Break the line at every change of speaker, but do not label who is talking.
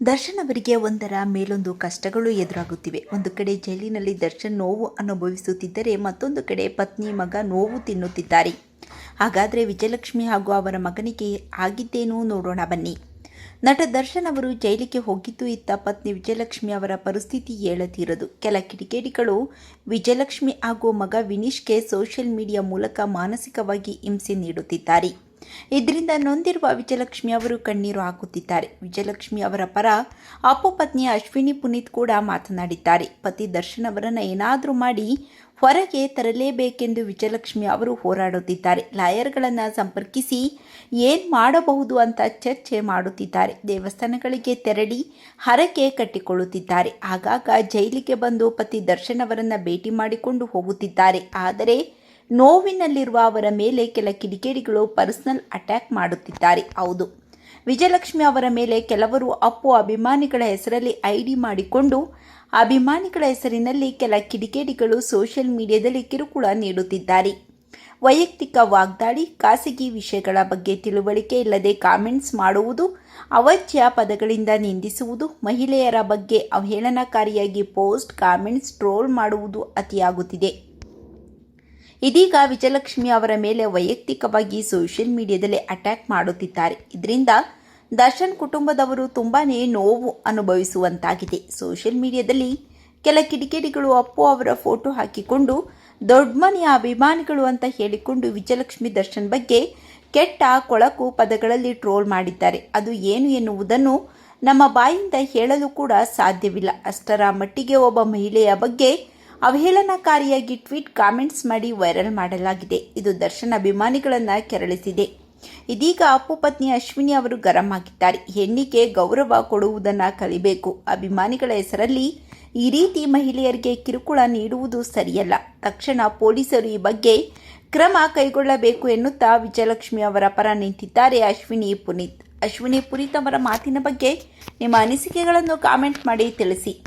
ದರ್ಶನ್ ಅವರಿಗೆ ಒಂದರ ಮೇಲೊಂದು ಕಷ್ಟಗಳು ಎದುರಾಗುತ್ತಿವೆ. ಒಂದು ಕಡೆ ಜೈಲಿನಲ್ಲಿ ದರ್ಶನ್ ನೋವು ಅನುಭವಿಸುತ್ತಿದ್ದರೆ ಮತ್ತೊಂದು ಕಡೆ ಪತ್ನಿ ಮಗ ನೋವು ತಿನ್ನುತ್ತಿದ್ದಾರೆ. ಹಾಗಾದರೆ ವಿಜಯಲಕ್ಷ್ಮಿ ಹಾಗೂ ಅವರ ಮಗನಿಗೆ ಆಗಿದ್ದೇನೋ ನೋಡೋಣ ಬನ್ನಿ. ನಟ ದರ್ಶನ್ ಅವರು ಜೈಲಿಗೆ ಹೋಗಿದ್ದು ಇತ್ತ ಪತ್ನಿ ವಿಜಯಲಕ್ಷ್ಮಿ ಅವರ ಪರಿಸ್ಥಿತಿ ಹೇಳತೀರದು. ಕೆಲ ಕಿಡಿಗೇಡಿಗಳು ವಿಜಯಲಕ್ಷ್ಮಿ ಹಾಗೂ ಮಗ ವಿನೀಶ್ಗೆ ಸೋಷಿಯಲ್ ಮೀಡಿಯಾ ಮೂಲಕ ಮಾನಸಿಕವಾಗಿ ಹಿಂಸೆ ನೀಡುತ್ತಿದ್ದಾರೆ. ಇದರಿಂದ ನೊಂದಿರುವ ವಿಜಯಲಕ್ಷ್ಮಿ ಅವರು ಕಣ್ಣೀರು ಹಾಕುತ್ತಿದ್ದಾರೆ. ವಿಜಯಲಕ್ಷ್ಮಿ ಅವರ ಪರ ಅಪ್ಪು ಪತ್ನಿ ಅಶ್ವಿನಿ ಪುನೀತ್ ಕೂಡ ಮಾತನಾಡಿದ್ದಾರೆ. ಪತಿ ದರ್ಶನ್ ಅವರನ್ನು ಏನಾದರೂ ಮಾಡಿ ಹೊರಗೆ ತರಲೇಬೇಕೆಂದು ವಿಜಯಲಕ್ಷ್ಮಿ ಅವರು ಹೋರಾಡುತ್ತಿದ್ದಾರೆ. ಲಾಯರ್ಗಳನ್ನು ಸಂಪರ್ಕಿಸಿ ಏನು ಮಾಡಬಹುದು ಅಂತ ಚರ್ಚೆ ಮಾಡುತ್ತಿದ್ದಾರೆ. ದೇವಸ್ಥಾನಗಳಿಗೆ ತೆರಳಿ ಹರಕೆ ಕಟ್ಟಿಕೊಳ್ಳುತ್ತಿದ್ದಾರೆ. ಆಗಾಗ ಜೈಲಿಗೆ ಬಂದು ಪತಿ ದರ್ಶನ್ ಅವರನ್ನು ಭೇಟಿ ಮಾಡಿಕೊಂಡು ಹೋಗುತ್ತಿದ್ದಾರೆ. ಆದರೆ ನೋವಿನಲ್ಲಿರುವ ಅವರ ಮೇಲೆ ಕೆಲ ಕಿಡಿಕೇಡಿಗಳು ಪರ್ಸನಲ್ ಅಟ್ಯಾಕ್ ಮಾಡುತ್ತಿದ್ದಾರೆ. ಹೌದು. ವಿಜಯಲಕ್ಷ್ಮಿ ಅವರ ಮೇಲೆ ಕೆಲವರು ಅಪ್ಪು ಅಭಿಮಾನಿಗಳ ಹೆಸರಲ್ಲಿ ಐಡಿ ಮಾಡಿಕೊಂಡು, ಅಭಿಮಾನಿಗಳ ಹೆಸರಿನಲ್ಲಿ ಕೆಲ ಕಿಡಿಕೇಡಿಗಳು ಸೋಷಿಯಲ್ ಮೀಡಿಯಾದಲ್ಲಿ ಕಿರುಕುಳ ನೀಡುತ್ತಿದ್ದಾರೆ. ವೈಯಕ್ತಿಕ ವಾಗ್ದಾಳಿ, ಖಾಸಗಿ ವಿಷಯಗಳ ಬಗ್ಗೆ ತಿಳುವಳಿಕೆ ಇಲ್ಲದೆ ಕಾಮೆಂಟ್ಸ್ ಮಾಡುವುದು ಅವಾಚ್ಯ ಪದಗಳಿಂದ ನಿಂದಿಸುವುದು, ಮಹಿಳೆಯರ ಬಗ್ಗೆ ಅವಹೇಳನಕಾರಿಯಾಗಿ ಪೋಸ್ಟ್, ಕಾಮೆಂಟ್ಸ್, ಟ್ರೋಲ್ ಮಾಡುವುದು ಅತಿಯಾಗುತ್ತಿದೆ. ಇದೀಗ ವಿಜಯಲಕ್ಷ್ಮಿ ಅವರ ಮೇಲೆ ವೈಯಕ್ತಿಕವಾಗಿ ಸೋಷಿಯಲ್ ಮೀಡಿಯಾದಲ್ಲಿ ಅಟ್ಯಾಕ್ ಮಾಡುತ್ತಿದ್ದಾರೆ. ಇದರಿಂದ ದರ್ಶನ್ ಕುಟುಂಬದವರು ತುಂಬಾನೇ ನೋವು ಅನುಭವಿಸುವಂತಾಗಿದೆ. ಸೋಷಿಯಲ್ ಮೀಡಿಯಾದಲ್ಲಿ ಕೆಲ ಕಿಡಿಗೇಡಿಗಳು ಅಪ್ಪು ಅವರ ಫೋಟೋ ಹಾಕಿಕೊಂಡು, ದೊಡ್ಡ ಮನೆಯ ಅಭಿಮಾನಿಗಳು ಅಂತ ಹೇಳಿಕೊಂಡು ವಿಜಯಲಕ್ಷ್ಮಿ ದರ್ಶನ್ ಬಗ್ಗೆ ಕೆಟ್ಟ ಕೊಳಕು ಪದಗಳಲ್ಲಿ ಟ್ರೋಲ್ ಮಾಡಿದ್ದಾರೆ. ಅದು ಏನು ಎನ್ನುವುದನ್ನು ನಮ್ಮ ಬಾಯಿಂದ ಹೇಳಲು ಕೂಡ ಸಾಧ್ಯವಿಲ್ಲ. ಅಷ್ಟರ ಮಟ್ಟಿಗೆ ಒಬ್ಬ ಮಹಿಳೆಯ ಬಗ್ಗೆ ಅವಹೇಳನಕಾರಿಯಾಗಿ ಟ್ವೀಟ್ ಕಾಮೆಂಟ್ಸ್ ಮಾಡಿ ವೈರಲ್ ಮಾಡಲಾಗಿದೆ. ಇದು ದರ್ಶನ್ ಅಭಿಮಾನಿಗಳನ್ನು ಕೆರಳಿಸಿದೆ. ಇದೀಗ ಅಪ್ಪು ಪತ್ನಿ ಅಶ್ವಿನಿ ಅವರು ಗರಂ ಆಗಿದ್ದಾರೆ. ಹೆಣ್ಣಿಗೆ ಗೌರವ ಕೊಡುವುದನ್ನು ಕಲಿಬೇಕು. ಅಭಿಮಾನಿಗಳ ಹೆಸರಲ್ಲಿ ಈ ರೀತಿ ಮಹಿಳೆಯರಿಗೆ ಕಿರುಕುಳ ನೀಡುವುದು ಸರಿಯಲ್ಲ. ತಕ್ಷಣ ಪೊಲೀಸರು ಈ ಬಗ್ಗೆ ಕ್ರಮ ಕೈಗೊಳ್ಳಬೇಕು ಎನ್ನುತ್ತಾ ವಿಜಯಲಕ್ಷ್ಮಿ ಅವರ ಪರ ನಿಂತಿದ್ದಾರೆ ಅಶ್ವಿನಿ ಪುನೀತ್. ಅಶ್ವಿನಿ ಪುನೀತ್ ಅವರ ಮಾತಿನ ಬಗ್ಗೆ ನಿಮ್ಮ ಅನಿಸಿಕೆಗಳನ್ನು ಕಾಮೆಂಟ್ ಮಾಡಿ ತಿಳಿಸಿ.